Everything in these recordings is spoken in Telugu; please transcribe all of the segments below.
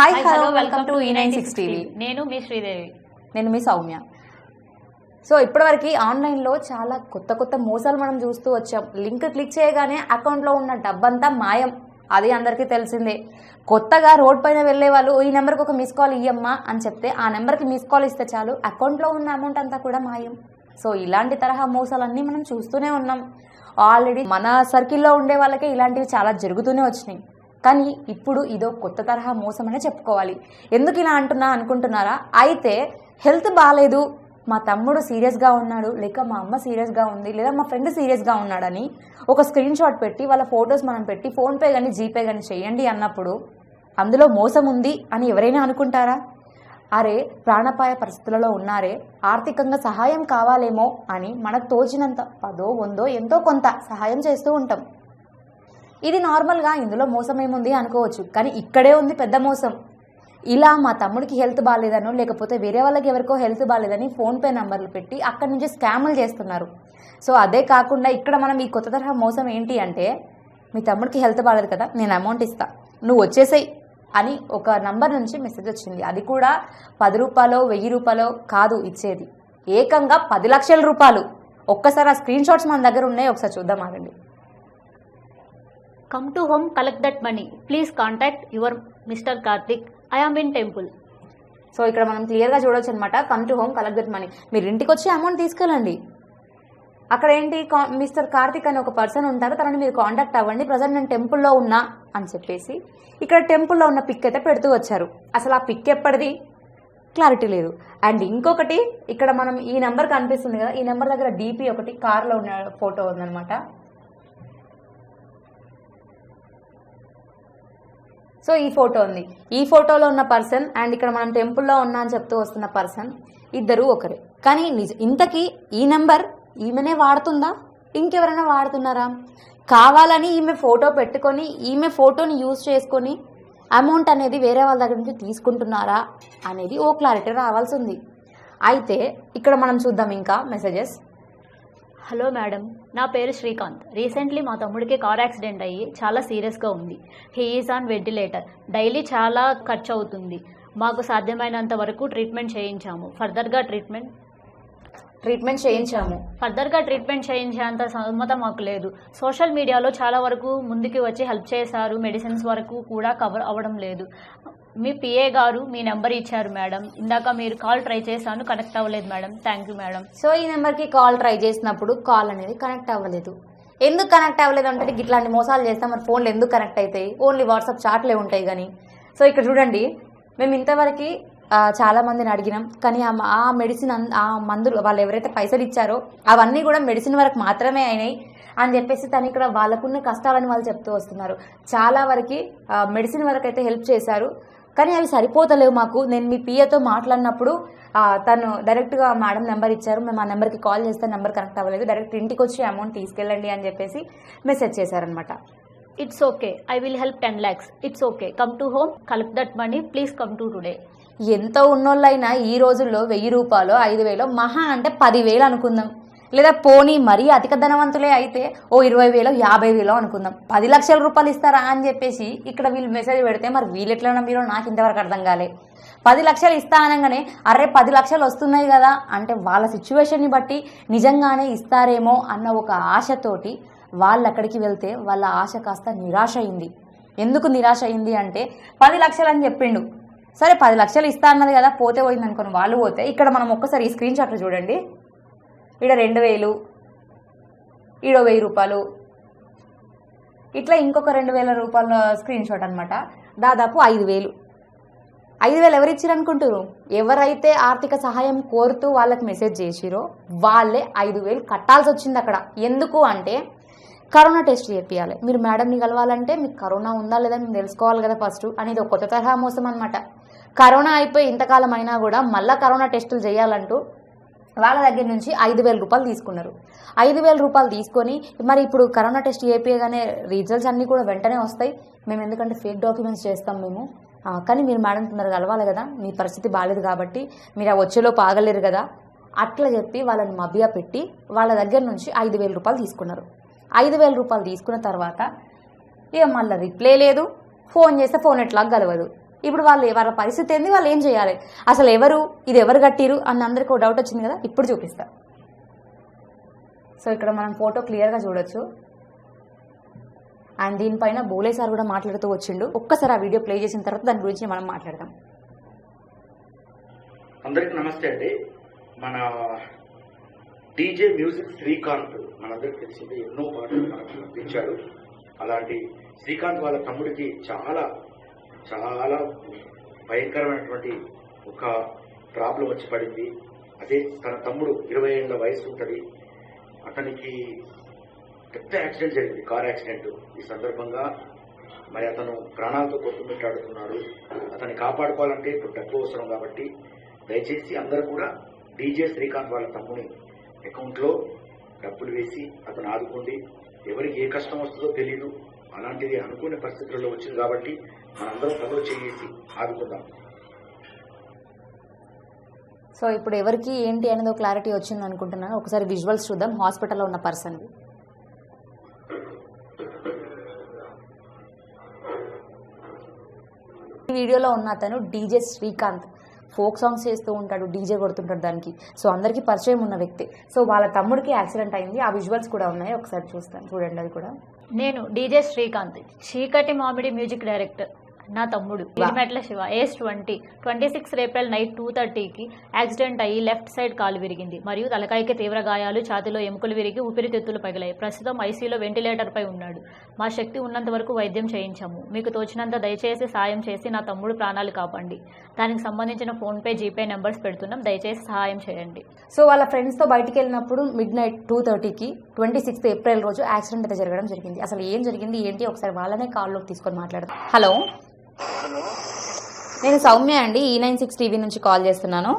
Hi hello welcome to E nine six TV నేను మీ శ్రీదేవి. నేను మీ సౌమ్య. సో ఇప్పటివరకు ఆన్లైన్లో చాలా కొత్త కొత్త మోసాలు మనం చూస్తూ వచ్చాం. లింక్ క్లిక్ చేయగానే అకౌంట్లో ఉన్న డబ్బంతా మాయం. అది అందరికీ తెలిసిందే. కొత్తగా రోడ్ పైన వెళ్ళే వాళ్ళు ఈ నెంబర్కి ఒక మిస్ కాల్ ఇయ్యమ్మా అని చెప్తే ఆ నెంబర్కి మిస్ కాల్ ఇస్తే చాలు అకౌంట్లో ఉన్న అమౌంట్ అంతా కూడా మాయం. సో ఇలాంటి తరహా మోసాలన్నీ మనం చూస్తూనే ఉన్నాం. ఆల్రెడీ మన సర్కిల్లో ఉండే వాళ్ళకే ఇలాంటివి చాలా జరుగుతూనే వచ్చినాయి. కానీ ఇప్పుడు ఇదో కొత్త తరహా మోసం అనే చెప్పుకోవాలి. ఎందుకు ఇలా అంటున్నా అనుకుంటున్నారా? అయితే హెల్త్ బాగాలేదు మా తమ్ముడు సీరియస్గా ఉన్నాడు లేక మా అమ్మ సీరియస్గా ఉంది లేదా మా ఫ్రెండ్ సీరియస్గా ఉన్నాడని ఒక స్క్రీన్ షాట్ పెట్టి వాళ్ళ ఫొటోస్ మనం పెట్టి ఫోన్పే కానీ జీపే కానీ చేయండి అన్నప్పుడు అందులో మోసం ఉంది అని ఎవరైనా అనుకుంటారా? అరే ప్రాణపాయ పరిస్థితులలో ఉన్నారే ఆర్థికంగా సహాయం కావాలేమో అని మనకు తోచినంత పదో వందో ఎంతో కొంత సహాయం చేస్తూ ఉంటాం. ఇది నార్మల్గా ఇందులో మోసం ఏముంది అనుకోవచ్చు కానీ ఇక్కడే ఉంది పెద్ద మోసం. ఇలా మా తమ్ముడికి హెల్త్ బాగాలేదనో లేకపోతే వేరే వాళ్ళకి ఎవరికో హెల్త్ బాగాలేదని ఫోన్పే నంబర్లు పెట్టి అక్కడి నుంచి స్కాములు చేస్తున్నారు. సో అదే కాకుండా ఇక్కడ మనం ఈ కొత్త తరహా మోసం ఏంటి అంటే మీ తమ్ముడికి హెల్త్ బాగాలేదు కదా నేను అమౌంట్ ఇస్తా నువ్వు వచ్చేసేయ్ అని ఒక నంబర్ నుంచి మెసేజ్ వచ్చింది. అది కూడా పది రూపాయలు వెయ్యి రూపాయలు కాదు ఇచ్చేది. ఏకంగా పది లక్షల రూపాయలు. ఒక్కసారి ఆ స్క్రీన్ షాట్స్ మన దగ్గర ఉన్నాయి ఒకసారి చూద్దాం ఆగండి. Come to home collect that money please contact your mister Karthik I am in temple so ఇక్కడ మనం క్లియర్గా చూడొచ్చు అనమాట come to home collect that money మీరు ఇంటికి వచ్చి అమౌంట్ తీసుకెళ్ళండి. అక్కడ ఏంటి కా- మిస్టర్ కార్తిక్ అని ఒక పర్సన్ ఉంటారు. తనని మీరు కాంటాక్ట్ అవ్వండి. ప్రజెంట్ నేను టెంపుల్లో ఉన్నా అని చెప్పేసి ఇక్కడ టెంపుల్లో ఉన్న పిక్ అయితే పెడుతూ వచ్చారు. అసలు ఆ పిక్ ఎప్పటిది? క్లారిటీ లేదు. అండ్ ఇంకొకటి ఇక్కడ మనం ఈ నెంబర్ కనిపిస్తుంది కదా. ఈ నెంబర్ దగ్గర డీపీ ఒకటి కార్లో ఉన్న ఫోటో ఉందన్నమాట. సో ఈ ఫోటో ఉంది. ఈ ఫోటోలో ఉన్న పర్సన్ అండ్ ఇక్కడ మనం టెంపుల్లో ఉన్నా అని చెప్తూ వస్తున్న పర్సన్ ఇద్దరు ఒకరే. కానీ నిజ ఇంతకీ ఈ నెంబర్ ఈమెనే వాడుతుందా? ఇంకెవరైనా వాడుతున్నారా? కావాలని ఈమె ఫోటో పెట్టుకొని ఈమె ఫోటోని యూజ్ చేసుకొని అమౌంట్ అనేది వేరే వాళ్ళ దగ్గర నుంచి తీసుకుంటున్నారా అనేది ఓ క్లారిటీ రావాల్సి ఉంది. అయితే ఇక్కడ మనం చూద్దాం ఇంకా మెసేజెస్. హలో మేడం నా పేరు శ్రీకాంత్. రీసెంట్లీ మా తమ్ముడికి కార్ యాక్సిడెంట్ అయ్యి చాలా సీరియస్గా ఉంది. He is on ventilator. Daily చాలా ఖర్చు అవుతుంది మాకు సాధ్యమైనంత వరకు ట్రీట్మెంట్ చేయించాము. ఫర్దర్గా ట్రీట్మెంట్ ట్రీట్మెంట్ చేయించాము. ఫర్దర్గా ట్రీట్మెంట్ చేయించేంత సమ్మతం మాకు లేదు. సోషల్ మీడియాలో చాలా వరకు ముందుకు వచ్చి హెల్ప్ చేశారు. మెడిసిన్స్ వరకు కూడా కవర్ అవ్వడం లేదు. మీ పిఏ గారు మీ నెంబర్ ఇచ్చారు మేడం. ఇందాక మీరు కాల్ ట్రై చేశాను కనెక్ట్ అవ్వలేదు madam. Thank you madam. So ఈ నెంబర్కి కాల్ ట్రై చేసినప్పుడు కాల్ అనేది కనెక్ట్ అవ్వలేదు. ఎందుకు కనెక్ట్ అవ్వలేదు అంటే ఇట్లాంటి మోసాలు చేస్తే మరి ఫోన్లు ఎందుకు కనెక్ట్ అవుతాయి ఓన్లీ వాట్సాప్ చాట్లే ఉంటాయి కానీ. సో ఇక్కడ చూడండి మేము ఇంతవరకు చాలా మందిని అడిగినాం. కానీ ఆ ఆ మెడిసిన్ అన్- ఆ మందులు వాళ్ళు ఎవరైతే పైసలు ఇచ్చారో అవన్నీ కూడా మెడిసిన్ వరకు మాత్రమే అయినాయి. అని చెప్పేసి తను ఇక్కడ వాళ్ళకున్న కష్టాలని వాళ్ళు చెప్తూ వస్తున్నారు. చాలా వరకు మెడిసిన్ వరకు అయితే హెల్ప్ చేశారు. కానీ అవి సరిపోతలేవు మాకు. నేను మీ పిఏతో మాట్లాడినప్పుడు తను డైరెక్ట్గా మేడం నెంబర్ ఇచ్చారు. మేము ఆ నెంబర్కి కాల్ చేస్తే నెంబర్ కనెక్ట్ అవ్వలేదు. డైరెక్ట్ ఇంటికి వచ్చి అమౌంట్ తీసుకెళ్ళండి అని చెప్పేసి మెసేజ్ చేశారనమాట it's okay I will help ten lakhs it's okay come to home collect that money please come to today ఎంతో ఉన్నోళ్ళైనా ఈ రోజుల్లో వెయ్యి రూపాయలు ఐదు వేలు మహా అంటే పదివేలు అనుకుందాం. లేదా పోనీ మరీ అధిక ధనవంతులే అయితే ఓ ఇరవై వేలో యాభై వేలో అనుకుందాం. పది లక్షల రూపాయలు ఇస్తారా అని చెప్పేసి ఇక్కడ వీళ్ళు మెసేజ్ పెడితే మరి వీళ్ళు మీరు నాకు ఇంతవరకు అర్థం కాలే. పది లక్షలు ఇస్తా అనగానే అరే పది లక్షలు వస్తున్నాయి కదా అంటే వాళ్ళ సిచ్యువేషన్ని బట్టి నిజంగానే ఇస్తారేమో అన్న ఒక ఆశతోటి వాళ్ళు అక్కడికి వెళ్తే వాళ్ళ ఆశ కాస్త నిరాశ అయింది. ఎందుకు నిరాశ అయింది అంటే పది లక్షలు అని చెప్పిండు. సరే పది లక్షలు ఇస్తా అన్నది కదా పోతే పోయింది అనుకుని వాళ్ళు పోతే ఇక్కడ మనం ఒక్కసారి ఈ స్క్రీన్ షాట్లు చూడండి. ఈడ రెండు వేలు ఈడ వెయ్యి రూపాయలు. ఇట్లా ఇంకొక రెండు వేల రూపాయల స్క్రీన్ షాట్ అనమాట దాదాపు ఐదు వేలు. ఐదు వేలు ఎవరు ఇచ్చారు అనుకుంటారు ఎవరైతే ఆర్థిక సహాయం కోరుతూ వాళ్ళకి మెసేజ్ చేసిరో వాళ్ళే ఐదు వేలు కట్టాల్సి వచ్చింది అక్కడ. ఎందుకు అంటే కరోనా టెస్ట్ చేపియాలి మీరు మేడంని కలవాలంటే మీకు కరోనా ఉందా లేదా మేము తెలుసుకోవాలి కదా ఫస్ట్ అనేది ఒక కొత్త తరహా మోసం అనమాట కరోనా అయిపోయి ఇంతకాలం అయినా కూడా మళ్ళీ కరోనా టెస్టులు చేయాలంటూ వాళ్ళ దగ్గర నుంచి ఐదు వేల రూపాయలు తీసుకున్నారు. ఐదు వేల రూపాయలు తీసుకొని మరి ఇప్పుడు కరోనా టెస్ట్ చేపించగానే రిజల్ట్స్ అన్నీ కూడా వెంటనే వస్తాయి. మేము ఎందుకంటే ఫేక్ డాక్యుమెంట్స్ చేస్తాం మేము. కానీ మీరు మేడం తొందరగా కలవాలి కదా. మీ పరిస్థితి బాగాలేదు కాబట్టి మీరు ఆ వచ్చేలోపు ఆగలేరు కదా. అట్లా చెప్పి వాళ్ళని మభ్య పెట్టి వాళ్ళ దగ్గర నుంచి ఐదు వేల రూపాయలు తీసుకున్నారు. ఐదు వేల రూపాయలు తీసుకున్న తర్వాత ఇక మళ్ళీ రిప్లై లేదు. ఫోన్ చేస్తే ఫోన్ ఎట్లా కలవదు. ఇప్పుడు వాళ్ళు వాళ్ళ పరిస్థితి ఏంది? వాళ్ళు ఏం చేయాలి? అసలు ఎవరు? ఇది ఎవరు కట్టిరు అని అందరికీ ఒక డౌట్ వచ్చింది కదా? ఇప్పుడు చూపిస్తా. సో ఇక్కడ మనం ఫోటో క్లియర్గా చూడొచ్చు. అండ్ దీనిపైన బోలే సార్ కూడా మాట్లాడుతూ వచ్చిండు. ఒక్కసారి ఆ వీడియో ప్లే చేసిన తర్వాత దాని గురించి మనం మాట్లాడదాం. అందరికి నమస్తే అండి. మన డీజే మ్యూజిక్ శ్రీకాంత్ మనందరికి తెలిసింది ఎన్నో పాటలు మనకు అందించాడు. అలాంటి శ్రీకాంత్ వాళ్ళ తమ్ముడికి చాలా చాలా భయంకరమైనటువంటి ఒక ప్రాబ్లం వచ్చి పడింది. అదే తన తమ్ముడు ఇరవై ఏళ్ళ వయసు ఉంటుంది. అతనికి పెద్ద యాక్సిడెంట్ జరిగింది కార్ యాక్సిడెంట్. ఈ సందర్భంగా మరి అతను ప్రాణాలతో కొట్టుమిట్టాడుతున్నాడు అతన్ని కాపాడుకోవాలంటే ఇప్పుడు డబ్బు అవసరం కాబట్టి దయచేసి అందరూ కూడా డీజే శ్రీకాంత్ వాళ్ళ తమ్ముని అకౌంట్లో డబ్బులు వేసి అతను ఆదుకోండి. ఎవరికి ఏ కష్టం వస్తుందో తెలియదు అలాంటిది అనుకునే పరిస్థితుల్లో వచ్చింది కాబట్టి మనందరం చేసి ఆదుకుందాం. సో ఇప్పుడు ఎవరికి ఏంటి అనేది క్లారిటీ వచ్చింది అనుకుంటున్నాను. ఒకసారి విజువల్స్ చూద్దాం. హాస్పిటల్లో ఉన్న పర్సన్ ఈ వీడియోలో ఉన్న అతను డీజే శ్రీకాంత్. ఫోక్ సాంగ్స్ చేస్తూ ఉంటాడు డీజే కొడుతుంటాడు దానికి. సో అందరికీ పరిచయం ఉన్న వ్యక్తి. సో వాళ్ళ తమ్ముడికి యాక్సిడెంట్ అయింది. ఆ విజువల్స్ కూడా ఉన్నాయి. ఒకసారి చూస్తాను. చూడండి అది కూడా. నేను డీజే శ్రీకాంత్ చీకటి మామిడి మ్యూజిక్ డైరెక్టర్. నా తమ్ముడు. Irimetla Shiva age twenty. Twenty six April night two థర్టీకి యాక్సిడెంట్ అయ్యి లెఫ్ట్ సైడ్ కాలు విరిగింది. మరియు తలకాయకి తీవ్ర గాయాలు ఛాతిలో ఎముకలు విరిగి ఊపిరితిత్తులు పగిలాయి. ప్రస్తుతం ఐసీలో వెంటిలేటర్ పై ఉన్నాడు. మా శక్తి ఉన్నంత వరకు వైద్యం చేయించాము. మీకు తోచినంత దయచేసి సాయం చేసి నా తమ్ముడు ప్రాణాలు కాపాడండి దానికి సంబంధించిన ఫోన్పే జీపే నెంబర్స్ పెడుతున్నాం. దయచేసి సహాయం చేయండి. సో వాళ్ళ ఫ్రెండ్స్తో బయటికి వెళ్ళినప్పుడు మిడ్ నైట్ టూ థర్టీకి ట్వంటీ సిక్స్త్ ఏప్రిల్ రోజు యాక్సిడెంట్ అయితే జరగడం జరిగింది. అసలు ఏం జరిగింది ఏంటి? ఒకసారి వాళ్ళనే కాల్లోకి తీసుకొని మాట్లాడదాం. హలో. నేను సౌమ్య అండి ఈ నైన్ సిక్స్ టీవీ నుంచి కాల్ చేస్తున్నాను.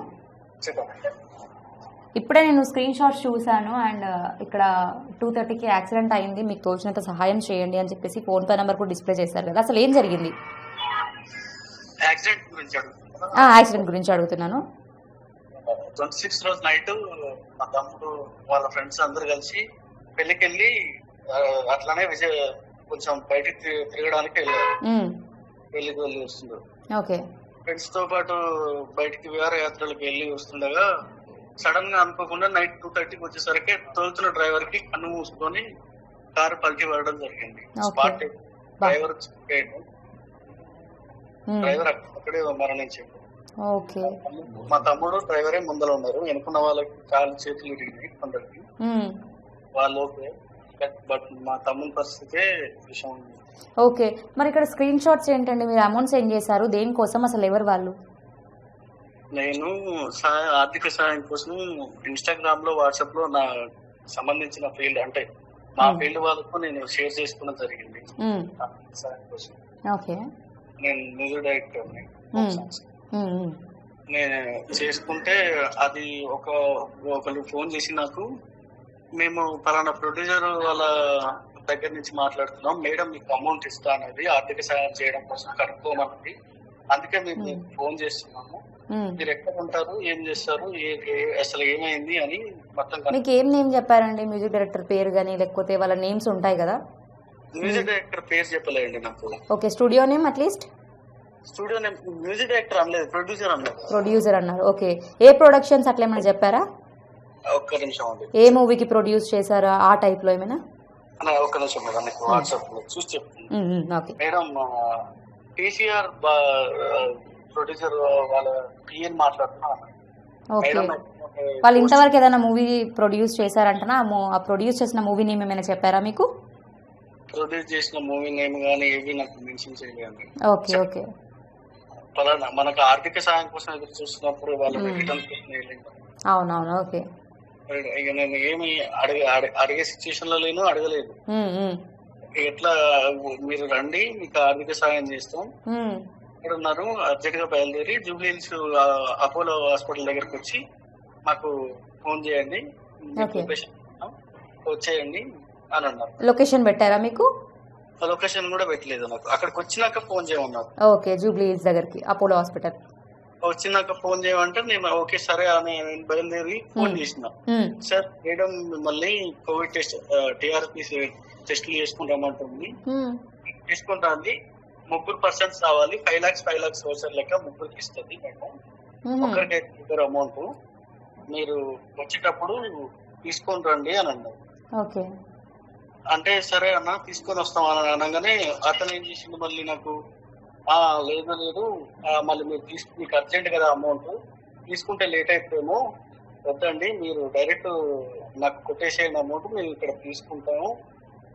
ఇప్పుడే నేను స్క్రీన్ షాట్స్ చూశాను అండ్ ఇక్కడ టూ థర్టీకి యాక్సిడెంట్ అయింది మీకు తోచినంత సహాయం చేయండి అని చెప్పేసి ఫోన్ పే నెంబర్ కూడా డిస్ప్లే చేశారు కదా అసలు ఏం జరిగింది? యాక్సిడెంట్ గురించి అడుగుతున్నాను. ట్వంటీ సిక్స్ రోజు నైట్ మా తమ్ముడు వాళ్ళ ఫ్రెండ్స్ అందరు కలిసి పెళ్ళికి వెళ్ళి ఆ, అట్లానే విజయ కొంచెం బయటికి తిరగడానికి వెళ్ళారు. పెళ్ళికి వెళ్ళి వస్తున్నారు ఓకే. ఫ్రెండ్స్తో పాటు బయటికి విహారయాత్రలకు వెళ్ళి వస్తుండగా సడన్గా అనుకోకుండా నైట్ టూ థర్టీకి వచ్చేసరికి తోలుతున్న డ్రైవర్కి కన్ను మూసుకొని కారు పల్టీ పడడం జరిగింది. Spot driver. డ్రైవర్ అక్కడే మరణించాడు ఓకే. మా తమ్ముడు డ్రైవరే ముందర ఉన్నారు. వెనుకున్న వాళ్ళకి కాళ్ళు చేతులు ఇరిగినాయి కొందరికి. వాళ్ళు ఓకే. బట్ మా తమ్ముని పరిస్థితే విషయం ఓకే. మరి ఇక్కడ స్క్రీన్ షాట్స్ ఏంటండి? మీరు అమౌంట్ సెండ్ చేశారు. దేనికోసం అసలు ఎవరు వాళ్ళు? నేను ఆర్థిక సహాయం కోసం ఇన్స్టాగ్రామ్లో వాట్సాప్లో నా సంబంధించిన ఫీల్డ్ అంటే మా Hmm. ఫీల్డ్ వాళ్ళకు నేను షేర్ చేసుకోవడం జరిగింది. మ్మ్. ఆర్థిక సహాయం కోసం. ఓకే. నేను మ్యూజిక్ డైరెక్టర్ Hmm. మ్మ్, మ్మ్. నేను చేసుకుంటే అది ఒక ఒకరు ఫోన్ చేసి నాకు మేము పలానా ప్రొడ్యూసర్ వాళ్ళ దగ్గర నుంచి మాట్లాడుతున్నాం. మేడం మీకు అమౌంట్ ఇస్తా అనేది ఆర్థిక సహాయం చేయడం కోసం కనుక్కోమన్నది అందుకే మేము. ఫోన్ చేస్తున్నాము. మీరు ఎక్కడ ఉంటారు? ఏం చేస్తారు? అసలు ఏమైంది అని మొత్తం మీకు ఏం నేమ్ చెప్పారండి? మ్యూజిక్ డైరెక్టర్ పేరు కానీ లేకపోతే వాళ్ళ నేమ్స్ ఉంటాయి కదా? మ్యూజిక్ డైరెక్టర్ పేరు చెప్పలేండి నాకు. Okay studio name at least studio name music director అనలేదు ప్రొడ్యూసర్ అన్నారు ప్రొడ్యూసర్ అన్నారు. ఓకే ఏ ప్రొడక్షన్స్ అట్లా ఏమైనా చెప్పారా? ఒక్క నిమిషం ఏ మూవీకి ప్రొడ్యూస్ చేశారా? ఆ టైప్లో ఏమైనా? ఒక్క నిమిషం మేడం నీకు వాట్సాప్ చూసి చెప్తాను మేడం టీసీఆర్ ప్రొడ్యూసర్ వాళ్ళ పిఎన్ మాట్లాడుతున్నా ఓకే. మేడం వాళ్ళు ఇంతవరకు ఏదైనా మూవీ ప్రొడ్యూస్ చేశారంటనా? ఆ ప్రొడ్యూస్ చేసిన మూవీ నేమ్ ఏమైనా చెప్పారా మీకు? ప్రొడ్యూస్ చేసిన మూవీ నేమ్ కానీ ఏవి నాకు మెన్షన్ చేయలేదు. Okay okay. పలానా మనకు ఆర్థిక సాయం కోసం ఎదురు చూస్తున్నప్పుడు వాళ్ళు. రిటర్న్ అవునవును ఓకే. ఇక నేను ఏమి అడగ అడగ- సిచ్యువేషన్లో లేను అడగలేదు. ఎట్లా మీరు రండి మీకు ఆర్థిక సాయం చేస్తాం. ఇక్కడ ఉన్నారు అర్జెంట్గా బయలుదేరి జూబ్లీ హిల్స్ అపోలో హాస్పిటల్ దగ్గరకు వచ్చి మాకు ఫోన్ చేయండి. వచ్చేయండి అని అన్నారు. లొకేషన్ పెట్టారా మీకు? లొకేషన్ కూడా పెట్టలేదు నాకు. అక్కడికి వచ్చినాక ఫోన్ చేయమన్నారు. ఓకే జూబ్లీ హిల్స్ దగ్గరికి అపోలో హాస్పిటల్. వచ్చినాక ఫోన్ చేయమంటే నేను ఓకే సరే అని నేను బయలుదేరి ఫోన్. చేసిన. సార్ మేడం మిమ్మల్ని కోవిడ్ టెస్ట్ టీఆర్పీ టెస్టులు చేసుకుంటామంటుంది. తీసుకుంటాంది ముగ్గురు పర్సన్స్ రావాలి. Five lakhs five lakhs voucher లెక్క ముగ్గురికి ఇస్తుంది మ్మ్. ఒక్కరికి ఇద్దరు అమౌంట్. మీరు వచ్చేటప్పుడు తీసుకొని రండి అని అన్నారు. ఓకే. అంటే సరే అన్న తీసుకొని వస్తాం అని అనగానే అతను ఏం చేసిండు మళ్ళీ నాకు? లేదు లేదు. మళ్ళీ మీరు తీసుకు మీకు అర్జెంట్ కదా అమౌంట్ తీసుకుంటే లేట్ అయిపోయేమో. వద్దండి మీరు డైరెక్ట్ నాకు కొట్టేసేయండి అమౌంట్ మేము ఇక్కడ తీసుకుంటాము.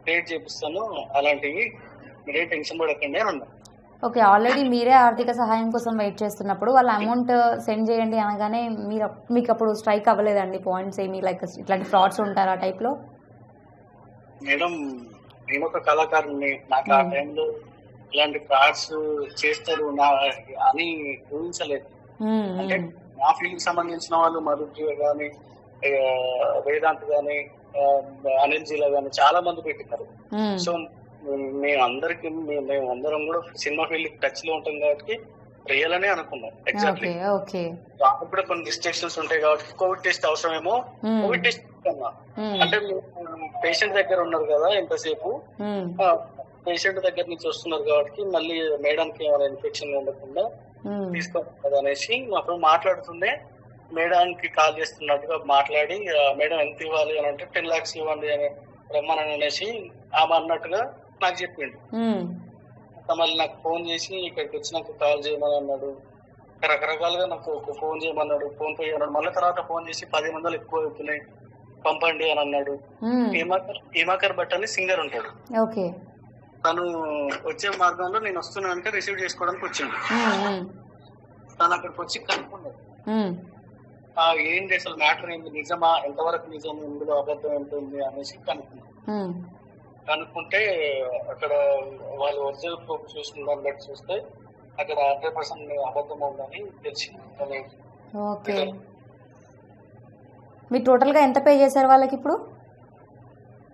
పేడ్ చేపిస్తాను. అలాంటివి మీరేం టెన్షన్ పడకండి అని అన్నా. ఓకే ఆల్రెడీ మీరే ఆర్థిక సహాయం కోసం వెయిట్ చేస్తున్నప్పుడు వాళ్ళ అమౌంట్ సెండ్ చేయండి అనగానే మీరు మీకు అప్పుడు స్ట్రైక్ అవ్వలేదండి పాయింట్స్ ఏమి? లైక్ ఇట్లాంటి ఫ్రాడ్స్ ఉంటారా ఆ టైప్లో మేడం నేను ఒక కళాకారుని నాకు ఆ Hmm. టైంలో ఇలాంటి ఫ్రాడ్స్ చేస్తారు నా అని ఊహించలేదు. అంటే నా ఫీల్డ్ సంబంధించిన వాళ్ళు మధుజీవ గాని వేదాంత్ గాని అనిల్ జీల గాని చాలా మంది పెట్టినారు. సో మేము అందరికి మేము అందరం కూడా సినిమా ఫీల్డ్ టచ్లో ఉంటాం కాబట్టి రియల్ అనే అనుకున్నాం ఎగ్జాక్ట్లీ దానికి కూడా కొన్ని రిస్ట్రిక్షన్స్ ఉంటాయి కాబట్టి కోవిడ్ టెస్ట్ అవసరమేమో. కోవిడ్ టెస్ట్ అంటే పేషెంట్ దగ్గర ఉన్నారు కదా ఎంతసేపు పేషెంట్ దగ్గర నుంచి వస్తున్నారు కాబట్టి మళ్ళీ మేడంకి ఏమైనా ఇన్ఫెక్షన్ ఉండకుండా తీసుకోవాలి అనేసి అప్పుడు మాట్లాడుతుండే. మేడానికి కాల్ చేస్తున్నట్టుగా మాట్లాడి "ఆ, మేడం ఎంత ఇవ్వాలి? అని అంటే టెన్ లాక్స్ ఇవ్వండి అని రమ్మని అనేసి ఆమె అన్నట్టుగా నాకు చెప్పిండు. మళ్ళీ నాకు ఫోన్ చేసి ఇక్కడికి వచ్చినాక కాల్ చేయమని అన్నాడు. రకరకాలుగా నాకు ఫోన్ చేయమన్నాడు ఫోన్ పే అన్నాడు మళ్ళీ తర్వాత ఫోన్ చేసి పది వందలు ఎక్కువ అవుతున్నాయి పంపండి అని అన్నాడు. హేమాకర్ హేమాకర్ భట్ అని సింగర్ ఉంటాడు. ఓకే. తను వచ్చే మార్గంలో నేను వస్తున్నా అంటే రిసీవ్ చేసుకోవడానికి వచ్చిండు. తను అక్కడికి వచ్చి కనుక్కున్నాడు ఏంటి అసలు మ్యాటర్ ఏంది నిజమా? ఎంతవరకు నిజం? ఇందులో అబద్ధం ఎంత ఉంది అనేసి కనుక్కున్నాడు కనుక్కుంటే అక్కడ వాళ్ళు ఒరిజినల్ ప్రూఫ్ చూసిన దాన్ని బట్టి చూస్తే అక్కడ హండ్రెడ్ పర్సెంట్ అబద్ధం ఉందని తెలిసింది. ఓకే. మీరు టోటల్గా ఎంత పే చేశారు వాళ్ళకి ఇప్పుడు?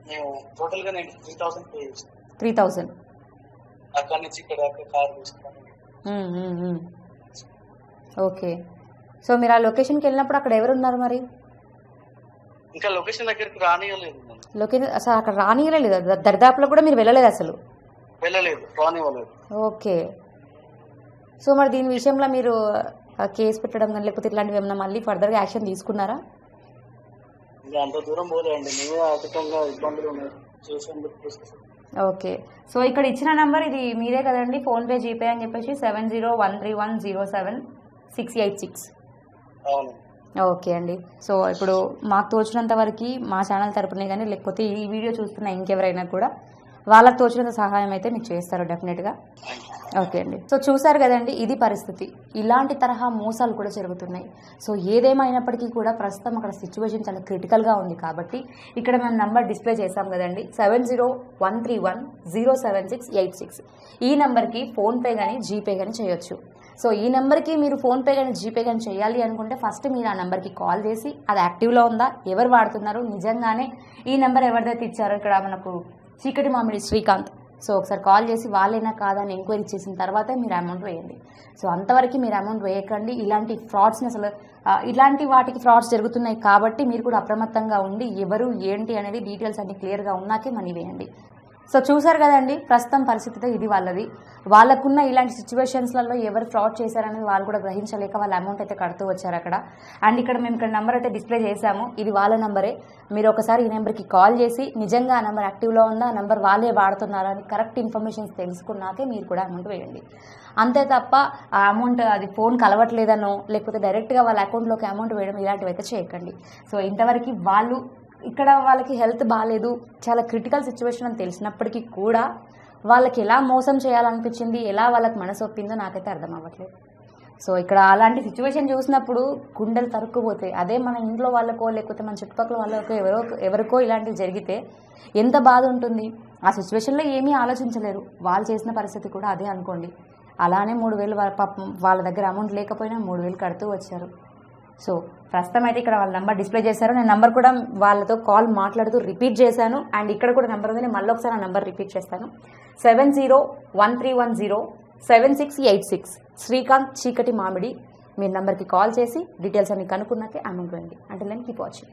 మేము టోటల్గా నేను త్రీ థౌసండ్ పే చేసాను త్రీ థౌజండ్. అక్కడి నుంచి ఇక్కడ కార్ ఓకే. సో మీరు ఆ లొకేషన్కి వెళ్ళినప్పుడు అక్కడ ఎవరు ఉన్నారు మరి? ఇంకా లొకేషన్ దగ్గరికి నన్ను. లొకేషన్ అసలు అక్కడ రానియలేదు దరిదాపులో కూడా మీరు వెళ్ళలేదు అసలు? వెళ్ళలేదు రానివ్వలేదు. ఓకే. సో మరి దీని విషయంలో మీరు కేసు పెట్టడం కానీ లేకపోతే ఇట్లాంటివి ఏమన్నా మళ్ళీ ఫర్దర్గా యాక్షన్ తీసుకున్నారా? అంత దూరం పోలేండి మేమే ఆర్థికంగా ఇబ్బందులు ఉన్నాయి. చేసేందుకు. ఓకే. సో ఇక్కడ ఇచ్చిన నంబర్ ఇది మీదే కదండి ఫోన్పే జీపే అని చెప్పేసి seven zero one three one zero seven six eight six. Okay అండి. సో ఇప్పుడు మాకు తోచినంత వరకు మా ఛానల్ తరపునే కానీ లేకపోతే ఈ వీడియో చూస్తున్న ఇంకెవరైనా కూడా వాళ్ళకి తోచినంత సహాయం అయితే మీకు చేస్తారు డెఫినెట్గా ఓకే అండి. సో చూసారు కదండి ఇది పరిస్థితి. ఇలాంటి తరహా మోసాలు కూడా జరుగుతున్నాయి. సో ఏదేమైనప్పటికీ కూడా ప్రస్తుతం అక్కడ సిచ్యువేషన్ చాలా క్రిటికల్గా ఉంది కాబట్టి ఇక్కడ మేము నంబర్ డిస్ప్లే చేసాం కదండి seven zero one three one zero seven six eight six ఈ నెంబర్కి ఫోన్పే కానీ జీపే కానీ చేయొచ్చు. సో ఈ నెంబర్కి మీరు ఫోన్పే కానీ జీపే కానీ చేయాలి అనుకుంటే ఫస్ట్ మీరు ఆ నెంబర్కి కాల్ చేసి అది యాక్టివ్లో ఉందా ఎవరు వాడుతున్నారు నిజంగానే ఈ నెంబర్ ఎవరిదైతే ఇచ్చారో ఇక్కడ మనకు చీకటి మామిడి శ్రీకాంత్. సో ఒకసారి కాల్ చేసి వాళ్ళైనా కాదని ఎంక్వైరీ చేసిన తర్వాతే మీరు అమౌంట్ వేయండి. సో అంతవరకు మీరు అమౌంట్ వేయకండి. ఇలాంటి ఫ్రాడ్స్ని అసలు ఇలాంటి వాటికి ఫ్రాడ్స్ జరుగుతున్నాయి కాబట్టి మీరు కూడా అప్రమత్తంగా ఉండి ఎవరు ఏంటి అనేది డీటెయిల్స్ అన్ని క్లియర్గా ఉన్నాకే మనీ వేయండి. సో చూసారు కదండి ప్రస్తుతం పరిస్థితితో ఇది వాళ్ళది. వాళ్ళకున్న ఇలాంటి సిచ్యువేషన్స్లలో ఎవరు ఫ్రాడ్ చేశారనేది వాళ్ళు కూడా గ్రహించలేక వాళ్ళ అమౌంట్ అయితే కడుతూ వచ్చారు అక్కడ. అండ్ ఇక్కడ మేము ఇక్కడ నెంబర్ అయితే డిస్ప్లే చేశాము. ఇది వాళ్ళ నెంబరే మీరు ఒకసారి ఈ నెంబర్కి కాల్ చేసి నిజంగా ఆ నెంబర్ యాక్టివ్లో ఉందా ఆ నెంబర్ వాళ్ళే వాడుతున్నారని కరెక్ట్ ఇన్ఫర్మేషన్స్ తెలుసుకున్నాకే మీరు కూడా అమౌంట్ వేయండి. అంతే తప్ప ఆ అమౌంట్ అది ఫోన్ కలవట్లేదనో లేకపోతే డైరెక్ట్గా వాళ్ళ అకౌంట్లోకి అమౌంట్ వేయడం ఇలాంటివి అయితే చేయకండి. సో ఇంతవరకు వాళ్ళు ఇక్కడ వాళ్ళకి హెల్త్ బాగాలేదు చాలా క్రిటికల్ సిచ్యువేషన్ అని తెలిసినప్పటికీ కూడా వాళ్ళకి ఎలా మోసం చేయాలనిపించింది ఎలా వాళ్ళకి మనసు ఒప్పిందో నాకైతే అర్థం అవ్వట్లేదు. సో ఇక్కడ అలాంటి సిచ్యువేషన్ చూసినప్పుడు గుండెలు తరుక్కుపోతాయి అదే మన ఇంట్లో వాళ్ళకో లేకపోతే మన చుట్టుపక్కల వాళ్ళకో ఎవరో ఎవరికో ఇలాంటివి జరిగితే ఎంత బాధ ఉంటుంది. ఆ సిచ్యువేషన్లో ఏమీ ఆలోచించలేరు. వాళ్ళు చేసిన పరిస్థితి కూడా అదే అనుకోండి. అలానే మూడు వేలు వాళ్ళ పాపం వాళ్ళ దగ్గర అమౌంట్ లేకపోయినా మూడు వేలు కడుతూ వచ్చారు. సో ప్రస్తుతం అయితే ఇక్కడ వాళ్ళ నెంబర్ డిస్ప్లే చేశారు. నేను నెంబర్ కూడా వాళ్ళతో కాల్ మాట్లాడుతూ రిపీట్ చేశాను. అండ్ ఇక్కడ కూడా నెంబర్ ఉంది. నేను మళ్ళీ ఒకసారి ఆ నెంబర్ రిపీట్ చేస్తాను. Seven zero one three one zero seven six eight six Srikanth Cheekati Mamidi. మీ నెంబర్కి కాల్ చేసి డీటెయిల్స్ అన్ని కనుక్కున్నాకే అమౌంట్ వేయండి అంటే నేను కీప్ వాచింగ్